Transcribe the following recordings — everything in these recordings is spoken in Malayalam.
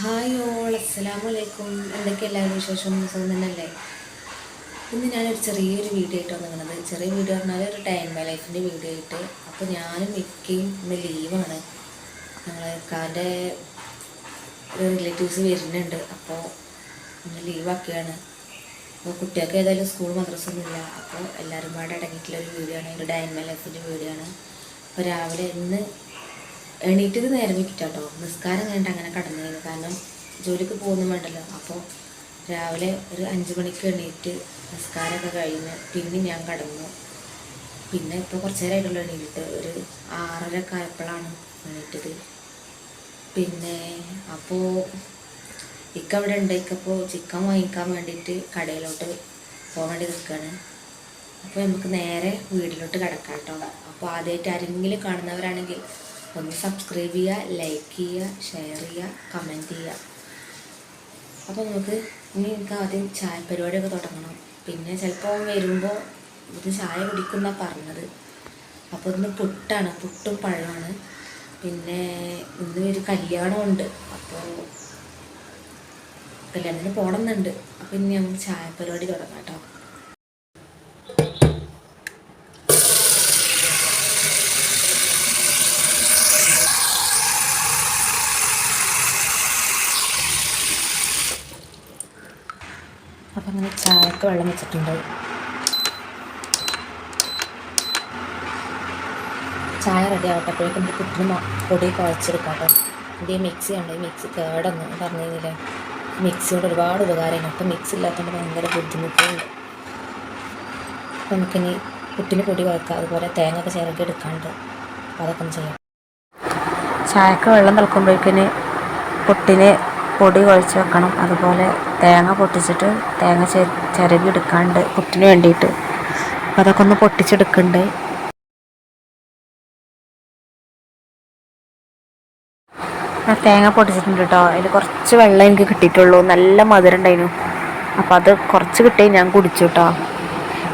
ഹായ് ഓൾ അസ്സലാമു അലൈക്കും എന്തൊക്കെ എല്ലാവരും വിശേഷം? സുഖം തന്നെയല്ലേ? ഇന്ന് ഞാനൊരു ചെറിയൊരു വീഡിയോ ആയിട്ട് വന്നിരിക്കുന്നത് ചെറിയ വീഡിയോ പറഞ്ഞാൽ ഒരു ടൈം മൈ ലൈഫിന്റെ വീഡിയോ ആയിട്ട്. അപ്പോൾ ഞാനും മിക്കയും ഇന്ന് ലീവാണ് ഞങ്ങളെ കാന്റെ റിലേറ്റീവ്സ് വരുന്നുണ്ട്. അപ്പോൾ ഇന്ന് ലീവാക്കിയാണ് അപ്പോൾ കുട്ടികൾക്ക് ഏതായാലും സ്കൂൾ മദ്രസൊന്നുമില്ല അപ്പോൾ എല്ലാവരും പാടെ അടങ്ങിയിട്ടുള്ള ഒരു വീഡിയോ ആണ്. ഒരു ഡൈൻ മൈ ലൈഫിന്റെ വീഡിയോ ആണ്. അപ്പോൾ രാവിലെ ഇന്ന് എണീറ്റത് നേരം വിറ്റിട്ടോ നിസ്കാരം കഴിഞ്ഞിട്ട് അങ്ങനെ കടന്നു കാരണം ജോലിക്ക് പോകുന്നു വേണ്ടല്ലോ അപ്പോൾ രാവിലെ ഒരു അഞ്ച് മണിക്ക് എണീറ്റ് നിസ്കാരമൊക്കെ കഴിഞ്ഞ് പിന്നെ ഞാൻ കടന്നു. പിന്നെ ഇപ്പോൾ കുറച്ച് നേരമായിട്ടുള്ള എണീറ്റ് ഒരു ആറരക്കെ ആയപ്പോഴാണ് എണീറ്റത്. പിന്നെ അപ്പോൾ ഇക്ക അവിടെ ഉണ്ട്. ഇക്കപ്പോൾ ചിക്കൻ വാങ്ങിക്കാൻ വേണ്ടിയിട്ട് കടയിലോട്ട് പോകാൻ വേണ്ടി നിൽക്കുകയാണ് അപ്പോൾ നമുക്ക് നേരെ വീട്ടിലോട്ട് കിടക്കാം കേട്ടോ അപ്പോൾ ആദ്യമായിട്ട് ആരെങ്കിലും കാണുന്നവരാണെങ്കിൽ ഒന്ന് സബ്സ്ക്രൈബ് ചെയ്യുക ലൈക്ക് ചെയ്യുക ഷെയർ ചെയ്യുക കമന്റ് ചെയ്യുക. അപ്പോൾ നമുക്ക് ഇനി എനിക്ക് ആദ്യം ചായ പരിപാടിയൊക്കെ തുടങ്ങണം. പിന്നെ ചിലപ്പോൾ വരുമ്പോൾ ഇത് ചായ കുടിക്കുന്ന പറഞ്ഞത്. അപ്പോൾ ഇന്ന് പുട്ടാണ് പുട്ടും പഴമാണ്. പിന്നെ ഇന്ന് ഒരു കല്യാണമുണ്ട്. അപ്പോൾ കല്യാണത്തിന് പോകണമെന്നുണ്ട് അപ്പോൾ ഇനി നമുക്ക് ചായ പരിപാടി തുടങ്ങാം കേട്ടോ അപ്പം അങ്ങനെ ചായക്ക് വെള്ളം വെച്ചിട്ടുണ്ട്. ചായ റെഡി ആവട്ടെ അപ്പോഴേക്കും നമുക്ക് പുട്ടിന് പൊടി കുഴച്ചെടുക്കാം കേട്ടോ. ഇത് മിക്സി ഉണ്ട് ഈ മിക്സി കേടെന്ന് പറഞ്ഞു കഴിഞ്ഞാൽ മിക്സി കൊണ്ട് ഒരുപാട് ഉപകാരമാണ് അപ്പം മിക്സി ഇല്ലാത്തതുകൊണ്ട് ഭയങ്കര ബുദ്ധിമുട്ടുണ്ട്. നമുക്കിനി പുട്ടിന് പൊടി കുഴക്കാം. അതുപോലെ തേങ്ങ ഒക്കെ ചിരകി എടുക്കാണ്ട് അതൊക്കെ ഒന്ന് ചെയ്യാം. ചായക്ക് വെള്ളം തിളക്കുമ്പോഴേക്കിന് പുട്ടിന് പൊടി കുഴച്ച് വെക്കണം. അതുപോലെ തേങ്ങ പൊട്ടിച്ചിട്ട് തേങ്ങ ചിരകി എടുക്കാണ്ട് പുട്ടിന് വേണ്ടിയിട്ട്. അപ്പോൾ അതൊക്കെ ഒന്ന് പൊട്ടിച്ചെടുക്കുന്നുണ്ട് ആ തേങ്ങ പൊട്ടിച്ചിട്ടുണ്ട് കേട്ടോ അതിൽ കുറച്ച് വെള്ളം എനിക്ക് കിട്ടിയിട്ടുള്ളൂ. നല്ല മധുരം ഉണ്ടായിരുന്നു അപ്പോൾ അത് കുറച്ച് കിട്ടി ഞാൻ കുടിച്ചു കേട്ടോ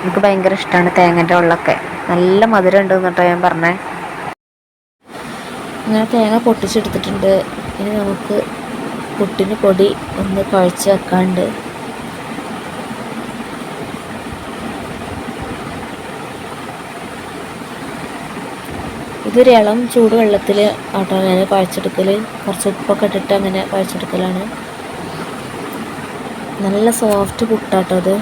എനിക്ക് ഭയങ്കര ഇഷ്ടമാണ് തേങ്ങന്റെ വെള്ളമൊക്കെ. നല്ല മധുരം ഉണ്ട് എന്നിട്ടോ ഞാൻ പറഞ്ഞേ. അങ്ങനെ തേങ്ങ പൊട്ടിച്ചെടുത്തിട്ടുണ്ട്. ഇനി നമുക്ക് പുട്ടിന് പൊടി ഒന്ന് കുഴച്ച് വെക്കാണ്ട്. ഇതൊരു ഇളം ചൂട് വെള്ളത്തിൽ ആട്ടോ ഞാൻ കുഴച്ചെടുക്കൽ കുറച്ച് ഉപ്പൊക്കെ ഇട്ടിട്ട് അങ്ങനെ കുഴച്ചെടുക്കലാണ്. നല്ല സോഫ്റ്റ് പുട്ടാട്ടോ അത്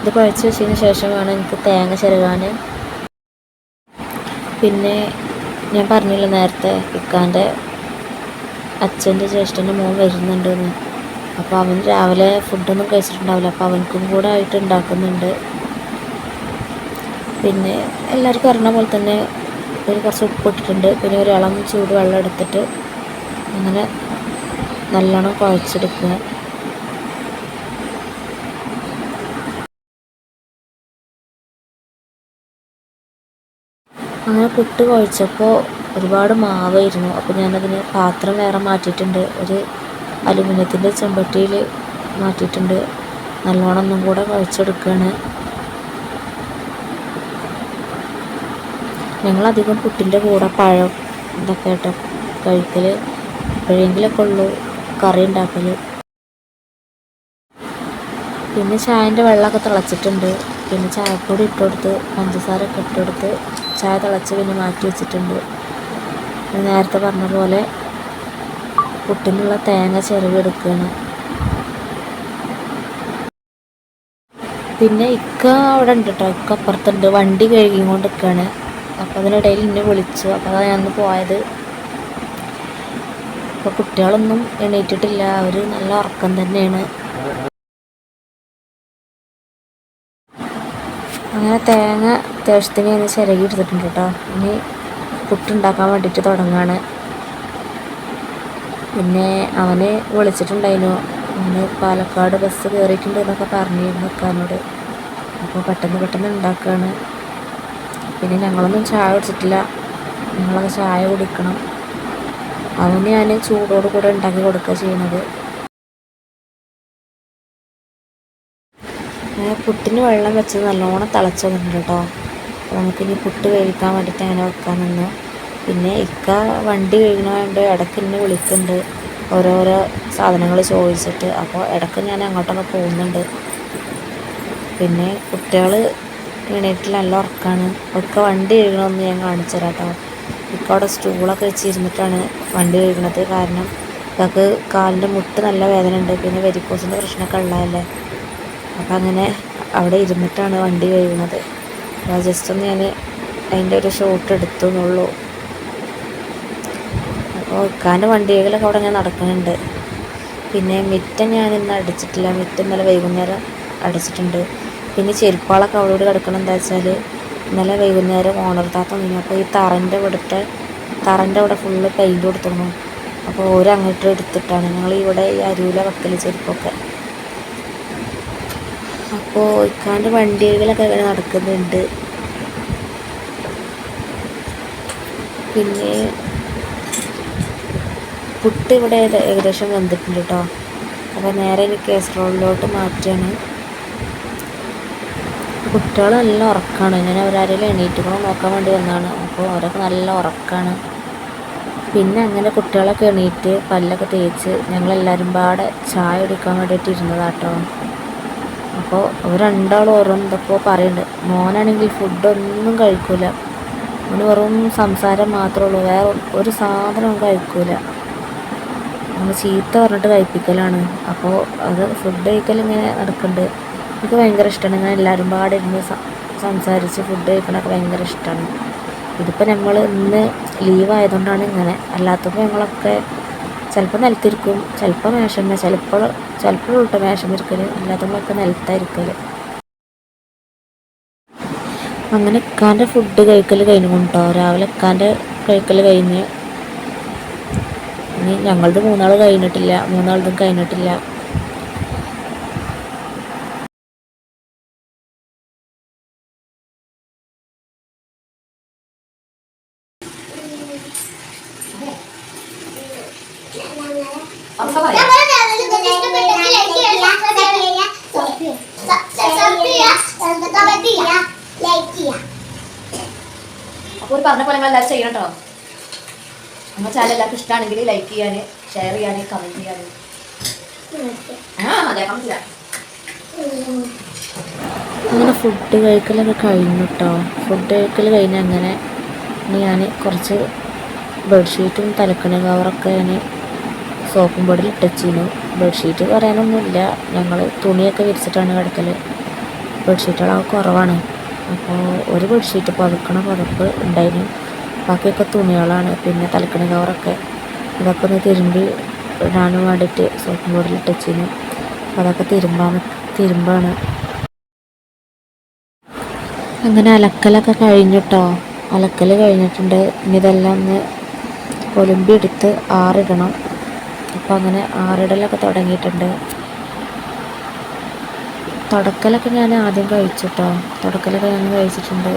ഇത് കുഴച്ച് വെച്ചതിന് ശേഷമാണ് എനിക്ക് തേങ്ങ ചിരകാൻ പിന്നെ ഞാൻ പറഞ്ഞില്ല നേരത്തെ ഇക്കാന്റെ അച്ഛന്റെ ജ്യേഷ്ഠന്റെ മോൻ വരുന്നുണ്ടെന്ന്. അപ്പോൾ അവൻ രാവിലെ ഫുഡൊന്നും കഴിച്ചിട്ടുണ്ടാവില്ല. അപ്പോൾ അവനക്കും കൂടെ ആയിട്ട് ഉണ്ടാക്കുന്നുണ്ട്. പിന്നെ എല്ലാവർക്കും അറിയണ പോലെ തന്നെ ഒരു കുറച്ച് ഉപ്പ് ഇട്ടിട്ടുണ്ട്. പിന്നെ ഒരു ഇളം ചൂട് വെള്ളം എടുത്തിട്ട് അങ്ങനെ നല്ലോണം കുഴച്ചെടുക്കുക. അങ്ങനെ പുട്ട് കുഴച്ചപ്പോൾ ഒരുപാട് മാവായിരുന്നു. അപ്പോൾ ഞാനതിന് പാത്രം വേറെ മാറ്റിയിട്ടുണ്ട്. ഒരു അലുമിനിയത്തിന്റെ ചെമ്പട്ടിയിൽ മാറ്റിയിട്ടുണ്ട്. നല്ലോണം ഒന്നും കൂടെ കുഴച്ചെടുക്കുകയാണ് ഞങ്ങളധികം പുട്ടിന്റെ കൂടെ പഴം ഇതൊക്കെ ആയിട്ട് കഴിക്കൽ എപ്പോഴെങ്കിലൊക്കെ ഉള്ളൂ കറി ഉണ്ടാക്കൽ പിന്നെ ചായന്റെ വെള്ളമൊക്കെ തിളച്ചിട്ടുണ്ട്. പിന്നെ ചായപ്പൊടി ഇട്ടുകൊടുത്ത് പഞ്ചസാരൊക്കെ ഇട്ടുകൊടുത്ത് ചായ തിളച്ച് പിന്നെ മാറ്റി വെച്ചിട്ടുണ്ട്. നേരത്തെ പറഞ്ഞ പോലെ പുട്ടിനുള്ള തേങ്ങ ചിരവെടുക്കുകയാണ് പിന്നെ ഇക്ക അവിടെ ഉണ്ട് കേട്ടോ ഇക്ക അപ്പുറത്തുണ്ട്. വണ്ടി കഴുകി കൊണ്ട് നിൽക്കുകയാണ് അപ്പോൾ അതിനിടയിൽ എന്നെ വിളിച്ചു. അപ്പോൾ അതാണ് ഞാൻ പോയത്. ഇപ്പോൾ കുട്ടികളൊന്നും എണീറ്റിട്ടില്ല. അവർ നല്ല ഉറക്കം തന്നെയാണ്. അങ്ങനെ തേങ്ങ അത്യാവശ്യത്തിന് ഞാൻ ചിരകി എടുത്തിട്ടുണ്ട് കേട്ടോ. ഇനി പുട്ടുണ്ടാക്കാൻ വേണ്ടിയിട്ട് തുടങ്ങുകയാണ് പിന്നെ അവന് വിളിച്ചിട്ടുണ്ടായിരുന്നു. അവന് പാലക്കാട് ബസ് കയറിയിട്ടുണ്ട് എന്നൊക്കെ പറഞ്ഞിരുന്നു നിൽക്കാനോട് അപ്പോൾ പെട്ടെന്ന് പെട്ടെന്ന് ഉണ്ടാക്കുകയാണ്. പിന്നെ ഞങ്ങളൊന്നും ചായ കുടിച്ചിട്ടില്ല. ഞങ്ങളൊക്കെ ചായ കുടിക്കണം. അവന് ഞാൻ ചൂടോട് കൂടെ ഉണ്ടാക്കി കൊടുക്കുക ചെയ്യുന്നത്. പുട്ടിന് വെള്ളം വെച്ചത് നല്ലോണം തിളച്ച് വന്നിട്ടുണ്ട് കേട്ടോ. നമുക്കിനി പുട്ട് വേവിക്കാൻ വേണ്ടിയിട്ട് അങ്ങനെ വെക്കാൻ നിന്നു. പിന്നെ ഇക്ക വണ്ടി കഴുകണതുകൊണ്ട് ഇടയ്ക്ക് എന്നെ വിളിക്കുന്നുണ്ട്. ഓരോരോ സാധനങ്ങൾ ചോദിച്ചിട്ട്. അപ്പോൾ ഇടയ്ക്ക് ഞാൻ അങ്ങോട്ടൊക്കെ പോകുന്നുണ്ട്. പിന്നെ കുട്ടികൾ എണീറ്റിൽ നല്ല ഉറക്കാണ്. ഒക്കെ വണ്ടി കഴുകണമെന്ന് ഞാൻ കാണിച്ചു തരാം കേട്ടോ. ഇക്ക അവിടെ സ്റ്റൂളൊക്കെ വെച്ചിരുന്നിട്ടാണ് വണ്ടി കഴുകണത് കാരണം ഇതൊക്കെ കാലിന്റെ മുട്ട് നല്ല വേദന ഉണ്ട് പിന്നെ വെരിക്കോസിന്റെ പ്രശ്നമൊക്കെ ഉള്ളതല്ലേ. അപ്പം അങ്ങനെ അവിടെ ഇരുന്നിട്ടാണ് വണ്ടി കഴുകുന്നത് ജസ്റ്റ് ഒന്ന് ഞാൻ അതിന്റെ ഒരു ഷോട്ട് എടുത്തു എന്നുള്ളൂ. അപ്പോൾ ഒക്കാന്റെ വണ്ടികളൊക്കെ അവിടെ ഞാൻ നടക്കുന്നുണ്ട്. പിന്നെ മിറ്റം ഞാൻ ഇന്ന് അടിച്ചിട്ടില്ല. മിറ്റം ഇന്നലെ വൈകുന്നേരം അടിച്ചിട്ടുണ്ട്. പിന്നെ ചെരുപ്പാളൊക്കെ അവളോട് കിടക്കണം എന്താ വെച്ചാൽ ഇന്നലെ വൈകുന്നേരം ഓണർ താത്ത നിന്നു. അപ്പോൾ ഈ തറന്റെ ഇവിടുത്തെ തറന്റെ അവിടെ ഫുള്ള് പെയിന്റ് കൊടുത്തിരുന്നു. അപ്പോൾ ഓരോ അങ്ങോട്ട് എടുത്തിട്ടാണ്. ഞങ്ങൾ ഇവിടെ ഈ അരൂല വക്കൽ ചെരുപ്പൊക്കെ. അപ്പോൾ ഇക്കാണ്ട് വണ്ടികളൊക്കെ ഇങ്ങനെ നടക്കുന്നുണ്ട്. പിന്നെ പുട്ട് ഇവിടെ ഏകദേശം വന്നിട്ടുണ്ട് കേട്ടോ അപ്പോൾ നേരെ എനിക്ക് കേസറോളിലോട്ട് മാറ്റുകയാണ് കുട്ടികൾ നല്ല ഉറക്കമാണ് ഞാൻ അവരാരെങ്കിലും എണീറ്റുകളോ നോക്കാൻ വേണ്ടി വന്നതാണ്. അപ്പോൾ അവരൊക്കെ നല്ല ഉറക്കമാണ് പിന്നെ അങ്ങനെ കുട്ടികളൊക്കെ എണീറ്റ് പല്ലൊക്കെ തേച്ച് ഞങ്ങളെല്ലാവരും പാടെ ചായ കുടിക്കാൻ വേണ്ടിയിട്ട് ഇരുന്നതാട്ടോ അപ്പോൾ അവർ രണ്ടാളും ഓരോന്നൊക്കെ പറയുന്നുണ്ട് മോനാണെങ്കിൽ ഫുഡൊന്നും കഴിക്കൂല. അവന് വെറും സംസാരം മാത്രമേ ഉള്ളൂ. വേറെ ഒരു സാധനവും കഴിക്കൂല. നമ്മൾ ചീത്ത പറഞ്ഞിട്ട് കഴിപ്പിക്കലാണ്. അപ്പോൾ അത് ഫുഡ് കഴിക്കൽ ഇങ്ങനെ നടക്കുന്നുണ്ട് എനിക്ക് ഭയങ്കര ഇഷ്ടമാണ് ഇങ്ങനെ എല്ലാവരും പാടെ ഇരുന്ന് സംസാരിച്ച് ഫുഡ് കഴിക്കണമൊക്കെ ഭയങ്കര ഇഷ്ടമാണ് ഇതിപ്പോൾ നമ്മൾ ഇന്ന് ലീവ് ആയതുകൊണ്ടാണ് ഇങ്ങനെ. അല്ലാത്തപ്പോൾ ഞങ്ങളൊക്കെ ചിലപ്പോൾ നിലത്തിരിക്കും. ചിലപ്പോൾ മേശമ്മ ചിലപ്പോൾ ചിലപ്പോൾ ഉൾട്ട മേശം ഇരിക്കൽ അല്ലാത്തവളൊക്കെ നിലത്തായിരിക്കൽ അങ്ങനെ ഇക്കാന്റെ ഫുഡ് കഴിക്കൽ കഴിഞ്ഞു കൊണ്ടോ. രാവിലെ ഇക്കാന്റെ കഴിക്കൽ കഴിഞ്ഞ്. ഇനി ഞങ്ങളത് മൂന്നാൾ കഴിഞ്ഞിട്ടില്ല. മൂന്നാളതും കഴിഞ്ഞിട്ടില്ല നമ്മുടെ ചാനൽ നിങ്ങൾക്ക് ഇഷ്ടപ്പെട്ടെങ്കിൽ ലൈക്ക് ചെയ്യുക സബ്സ്ക്രൈബ് ചെയ്യുക സബ്സ്ക്രൈബ് ചെയ്യുക കമന്റ് ചെയ്യുക ലൈക്ക് ചെയ്യുക അപ്പോൾ ഒരു പറഞ്ഞ പോലെ നിങ്ങൾ എല്ലാവരും ചെയ്യണം കേട്ടോ. നമ്മുടെ ചാനൽ എല്ലാവർക്കും ഇഷ്ടമാണെങ്കിൽ ലൈക്ക് ചെയ്യാൻ ഷെയർ ചെയ്യാൻ കമന്റ് ചെയ്യാൻ ആ അതെ കമന്റ് ചെയ്യാം. അങ്ങനെ ഫുഡ് കഴിക്കലൊക്കെ കഴിഞ്ഞു കേട്ടോ ഫുഡ് കഴിക്കൽ കഴിഞ്ഞ് അങ്ങനെ ഇനി ഞാൻ കുറച്ച് ബെഡ്ഷീറ്റും തലക്കണ കവറൊക്കെ ഞാൻ സോപ്പും പൊടിയിൽ ഇട്ടുവച്ചിരുന്നു ബെഡ്ഷീറ്റ് പറയാനൊന്നുമില്ല. ഞങ്ങൾ തുണിയൊക്കെ വിരിച്ചിട്ടാണ് കിടക്കൽ ബെഡ്ഷീറ്റുകളൊക്കെ കുറവാണ്. അപ്പോൾ ഒരു ബെഡ്ഷീറ്റ് പതുക്കണ പതപ്പ് ഉണ്ടായിരുന്നു ബാക്കിയൊക്കെ തുണികളാണ്. പിന്നെ തലക്കണി കവറൊക്കെ ഇതൊക്കെ ഒന്ന് തിരുമ്പി ഇടാനും വേണ്ടിയിട്ട് സോപ്പ് ബോർഡിൽ ടച്ച് ചെയ്യുന്നു അപ്പോൾ അതൊക്കെ തിരുമ്പാണ് തിരുമ്പാണ്. അങ്ങനെ അലക്കലൊക്കെ കഴിഞ്ഞിട്ടോ? അലക്കൽ കഴിഞ്ഞിട്ടുണ്ട്. ഇനി ഇതെല്ലാം ഒന്ന് ഒലുമ്പി എടുത്ത് ആറിടണം. അപ്പോൾ അങ്ങനെ ആറിടലൊക്കെ തുടങ്ങിയിട്ടുണ്ട്. തുടക്കലൊക്കെ ഞാൻ ആദ്യം കഴിച്ചു കേട്ടോ തുടക്കലൊക്കെ ഞാൻ കഴിച്ചിട്ടുണ്ട്.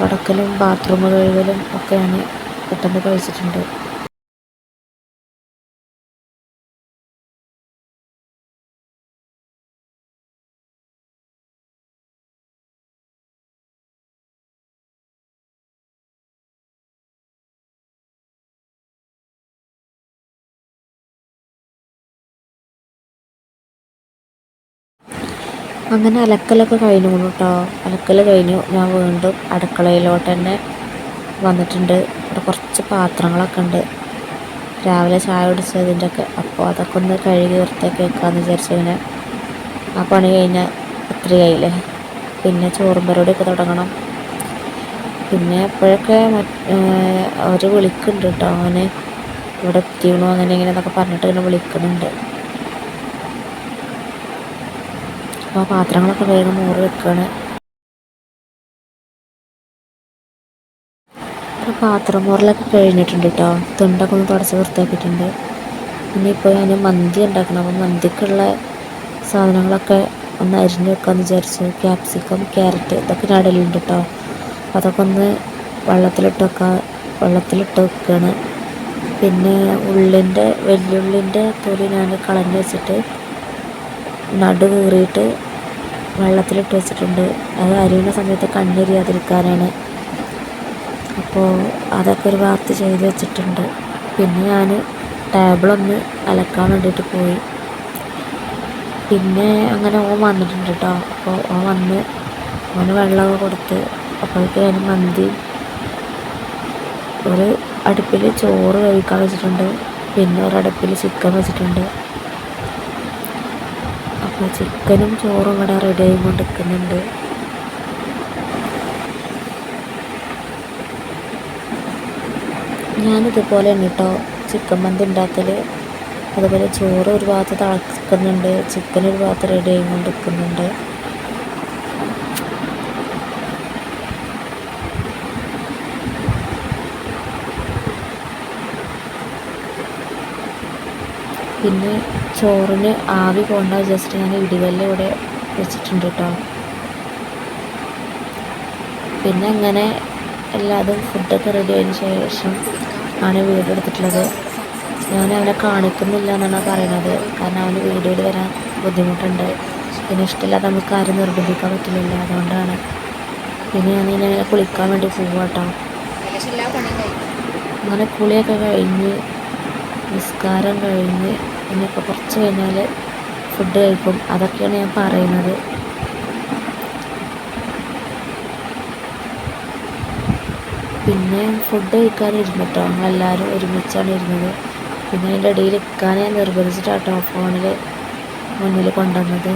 തുടക്കലും ബാത്റൂം കഴുകലും ഒക്കെ ഞാൻ പെട്ടെന്ന് കഴിച്ചിട്ടുണ്ട്. അങ്ങനെ അലക്കലൊക്കെ കഴിഞ്ഞു കേട്ടോ അലക്കൽ കഴിഞ്ഞു. ഞാൻ വീണ്ടും അടുക്കളയിലോട്ട് തന്നെ വന്നിട്ടുണ്ട്. ഇവിടെ കുറച്ച് പാത്രങ്ങളൊക്കെ ഉണ്ട്. രാവിലെ ചായ കുടിച്ചതിന്റെ ഒക്കെ അപ്പോൾ അതൊക്കെ ഒന്ന് കഴുകി വൃത്തിയാക്കി വെക്കാമെന്ന് വിചാരിച്ചു ആ പണി കഴിഞ്ഞാൽ ഇത്രയായില്ലേ പിന്നെ ചോറും പരിപാടിയൊക്കെ തുടങ്ങണം. പിന്നെ അപ്പോഴൊക്കെ അവർ വിളിക്കുന്നുണ്ട് കേട്ടോ. അവന് ഇവിടെ എത്തിയണോ അങ്ങനെ ഇങ്ങനെ എന്നൊക്കെ പറഞ്ഞിട്ട് ഇങ്ങനെ വിളിക്കുന്നുണ്ട്. അപ്പോൾ പാത്രങ്ങളൊക്കെ വേഗം മൂറി വെക്കുകയാണ് അപ്പോൾ പാത്രം മൂറലൊക്കെ കഴിഞ്ഞിട്ടുണ്ട് കേട്ടോ തുണ്ടൊക്കെ ഒന്ന് തുടച്ച് വൃത്തിയാക്കിയിട്ടുണ്ട്. പിന്നെ ഇപ്പോൾ ഞാൻ മന്തി ഉണ്ടാക്കണം. അപ്പോൾ മന്തിക്കുള്ള സാധനങ്ങളൊക്കെ ഒന്ന് അരിഞ്ഞ് വെക്കാമെന്ന് വിചാരിച്ചു. ക്യാപ്സിക്കം ക്യാരറ്റ് ഇതൊക്കെ ഞാൻ ഇടലുണ്ട് കേട്ടോ അപ്പോൾ അതൊക്കെ ഒന്ന് വെള്ളത്തിലിട്ട് വെക്കാം വെള്ളത്തിലിട്ട് വെക്കുകയാണ് പിന്നെ ഉള്ളിന്റെ വെല്ലുള്ളിന്റെ തൊലി ഞാൻ കളഞ്ഞ് വെച്ചിട്ട് നടു കീറിയിട്ട് വെള്ളത്തിലിട്ട് വെച്ചിട്ടുണ്ട്. അത് അരിയുന്ന സമയത്ത് കണ്ണെരിയാതിരിക്കാനാണ് അപ്പോൾ അതൊക്കെ ഒരു ഭാഗത്ത് ചെയ്ത് വെച്ചിട്ടുണ്ട്. പിന്നെ ഞാൻ ടേബിളൊന്ന് അലക്കാൻ വേണ്ടിയിട്ട് പോയി. പിന്നെ അങ്ങനെ ഓൻ വന്നിട്ടുണ്ട് കേട്ടോ അപ്പോൾ ഓൻ വന്ന് ഓന് വെള്ളമൊക്കെ കൊടുത്ത് അപ്പോഴേക്കും ഞാൻ മന്തി ഒരു അടുപ്പിൽ ചോറ് കഴിക്കാൻ വെച്ചിട്ടുണ്ട്. പിന്നെ ഒരടുപ്പിൽ ചിക്കൻ വെച്ചിട്ടുണ്ട്. ചിക്കനും ചോറും ഇവിടെ റെഡി ആയി കൊണ്ടിരിക്കുന്നുണ്ട് ഞാനിതുപോലെ തന്നെ കേട്ടോ ചിക്കൻ മന്തി ഉണ്ടാക്കൽ അതുപോലെ ചോറ് ഒരു ഭാഗത്ത് തിളക്കുന്നുണ്ട് ചിക്കൻ ഒരു ഭാഗത്ത് റെഡി ആയി കൊണ്ടിരിക്കുന്നുണ്ട് പിന്നെ ചോറിന് ആവി പോകണ്ട ജസ്റ്റ് ഞാൻ ഇടിവെല്ലം ഇവിടെ വെച്ചിട്ടുണ്ട് കേട്ടോ പിന്നെ അങ്ങനെ എല്ലാതും ഫുഡൊക്കെ റെഡി ആയതിനു ശേഷം ആണ് വീഡിയോ എടുത്തിട്ടുള്ളത്. ഞാൻ അവനെ കാണിക്കുന്നില്ല എന്നാണ് പറയണത്. കാരണം അവന് വീഡിയോയിൽ വരാൻ ബുദ്ധിമുട്ടുണ്ട്. പിന്നെ ഇഷ്ടമില്ലാതെ നമുക്ക് ആരും നിർബന്ധിക്കാൻ പറ്റില്ല അതുകൊണ്ടാണ്. പിന്നെ ഞാൻ ഇങ്ങനെ കുളിക്കാൻ വേണ്ടി പോവാട്ടോ അങ്ങനെ കുളിയൊക്കെ കഴിഞ്ഞ് നിസ്കാരം കഴിഞ്ഞ് ഇനിയിപ്പോൾ കുറച്ച് കഴിഞ്ഞാൽ ഫുഡ് കഴിക്കും. അതൊക്കെയാണ് ഞാൻ പറയുന്നത്. പിന്നെ ഫുഡ് കഴിക്കാൻ ഇരുന്നിട്ടോ ഞങ്ങളെല്ലാവരും ഒരുമിച്ചാണ് ഇരുന്നത്. പിന്നെ അതിന്റെ ഇടയിൽ ഇക്കാനെ നിർബന്ധിച്ചിട്ടാട്ടോ ഫോണിൽ മുന്നിൽ കൊണ്ടുവന്നത്.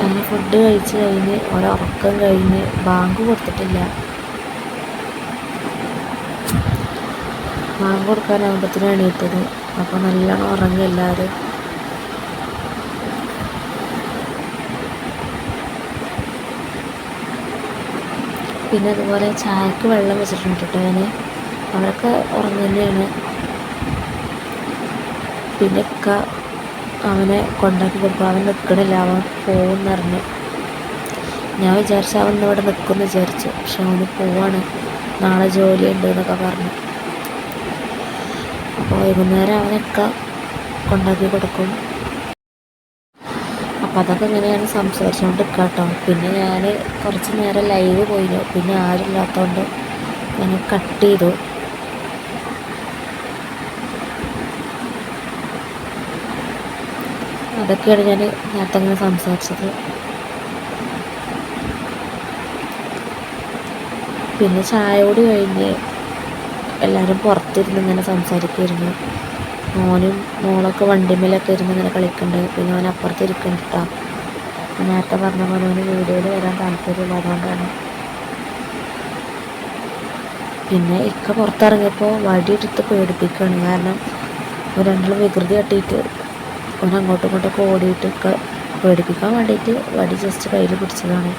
അങ്ങനെ ഫുഡ് കഴിച്ച് കഴിഞ്ഞ് ഒരുറക്കം കഴിഞ്ഞ് ബാങ്ക് കൊടുത്തിട്ടില്ല. ബാങ്ക് കൊടുക്കാനാകുമ്പോഴത്തേനും എണീറ്റത്. അപ്പോൾ നല്ലോണം ഉറങ്ങി എല്ലാവരും പിന്നെ അതുപോലെ ചായക്ക് വെള്ളം വെച്ചിട്ടുണ്ട് കേട്ടോ ഞാൻ അവരൊക്കെ ഉറങ്ങി പിന്നെ ഇക്ക അവനെ കൊണ്ടാക്കി കൊടുക്കും. അവൻ നിൽക്കണില്ല അവൻ പോകുന്നറിഞ്ഞ് ഞാൻ വിചാരിച്ചു അവൻ ഇവിടെ നിൽക്കുമെന്ന് വിചാരിച്ചു. പക്ഷെ അവന് പോവാണ്. നാളെ ജോലി ഉണ്ട് എന്നൊക്കെ പറഞ്ഞു. അപ്പോൾ വൈകുന്നേരം അവനൊക്കെ കൊണ്ടാക്കി കൊടുക്കും. അപ്പോൾ അതൊക്കെ ഇങ്ങനെയാണ് സംസാരിച്ചുകൊണ്ട് കേട്ടോ പിന്നെ ഞാൻ കുറച്ച് നേരം ലൈവ് പോയിരുന്നു പിന്നെ ആരുമില്ലാത്തതുകൊണ്ട് ഞാൻ കട്ട് ചെയ്തു. അതൊക്കെയാണ് ഞാൻ നേരത്തെ അങ്ങനെ സംസാരിച്ചത്. പിന്നെ ചായ കൂടി കഴിഞ്ഞ് എല്ലാവരും പുറത്തിരുന്ന് ഇങ്ങനെ സംസാരിക്കുമായിരുന്നു മോനും മോളൊക്കെ വണ്ടിമേലൊക്കെ ഇരുന്ന് ഇങ്ങനെ കളിക്കുന്നുണ്ട് പിന്നെ അവൻ അപ്പുറത്ത് കേട്ടോ നേരത്തെ പറഞ്ഞ പോലെ അവന് വീഡിയോയിൽ വരാൻ താല്പര്യമില്ല. അതുകൊണ്ടാണ്. പിന്നെ ഇക്ക പുറത്തിറങ്ങിയപ്പോൾ വടിയെടുത്ത് പേടിപ്പിക്കുകയാണ് കാരണം ഒരു രണ്ടും വികൃതി തട്ടിയിട്ട് അവനങ്ങോട്ടും ഇങ്ങോട്ടൊക്കെ ഓടിയിട്ടൊക്കെ പേടിപ്പിക്കാൻ വേണ്ടിയിട്ട് വടി ജസ്റ്റ് കയ്യിൽ പിടിച്ചതാണ്.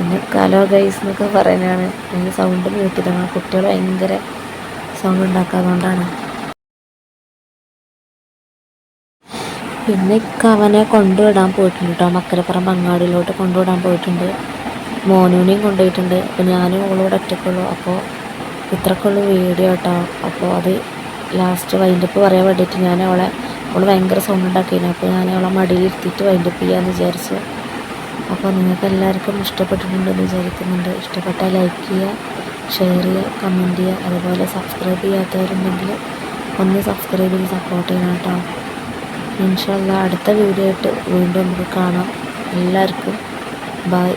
പിന്നെ കലോ ഗൈസ് എന്നൊക്കെ പറയുന്നതാണ്. അതിന്റെ സൗണ്ട് മ്യൂട്ടിയതാണ് കുട്ടികൾ ഭയങ്കര സൗണ്ട് ഉണ്ടാക്കാതുകൊണ്ടാണ് പിന്നെ അവനെ കൊണ്ടുവിടാൻ പോയിട്ടുണ്ട് കേട്ടോ മക്കരപ്പുറം അങ്ങാടിയിലോട്ട് കൊണ്ടുവിടാൻ പോയിട്ടുണ്ട്. മോനൂനെയും കൊണ്ടുപോയിട്ടുണ്ട്. അപ്പോൾ ഞാനും ഓളോട് ഒറ്റക്കുള്ളൂ. അപ്പോൾ ഇത്രക്കുള്ളൂ വീഡിയോ കേട്ടോ അപ്പോൾ അത് ലാസ്റ്റ് വൈൻഡപ്പ് പറയാൻ വേണ്ടിയിട്ട് ഞാൻ അവളെ അവൾ ഭയങ്കര സൗണ്ട് ഉണ്ടാക്കിയിരുന്നു. അപ്പോൾ ഞാൻ അവളെ മടിയിൽ ഇരുത്തിയിട്ട് വൈൻഡപ്പ് ചെയ്യാമെന്ന് വിചാരിച്ചു അപ്പോൾ നിങ്ങൾക്ക് എല്ലാവർക്കും ഇഷ്ടപ്പെട്ടിട്ടുണ്ടെന്ന് വിചാരിക്കുന്നുണ്ട്. ഇഷ്ടപ്പെട്ടാൽ ലൈക്ക് ചെയ്യുക ഷെയർ ചെയ്യുക കമന്റ് ചെയ്യുക. അതുപോലെ സബ്സ്ക്രൈബ് ചെയ്യാത്തവരുണ്ടെങ്കിൽ ഒന്ന് സബ്സ്ക്രൈബ് ചെയ്ത് സപ്പോർട്ട് ചെയ്യണം കേട്ടോ. ഇൻഷാല്ല അടുത്ത വീഡിയോ ആയിട്ട് വീണ്ടും നമുക്ക് കാണാം. എല്ലാവർക്കും ബൈ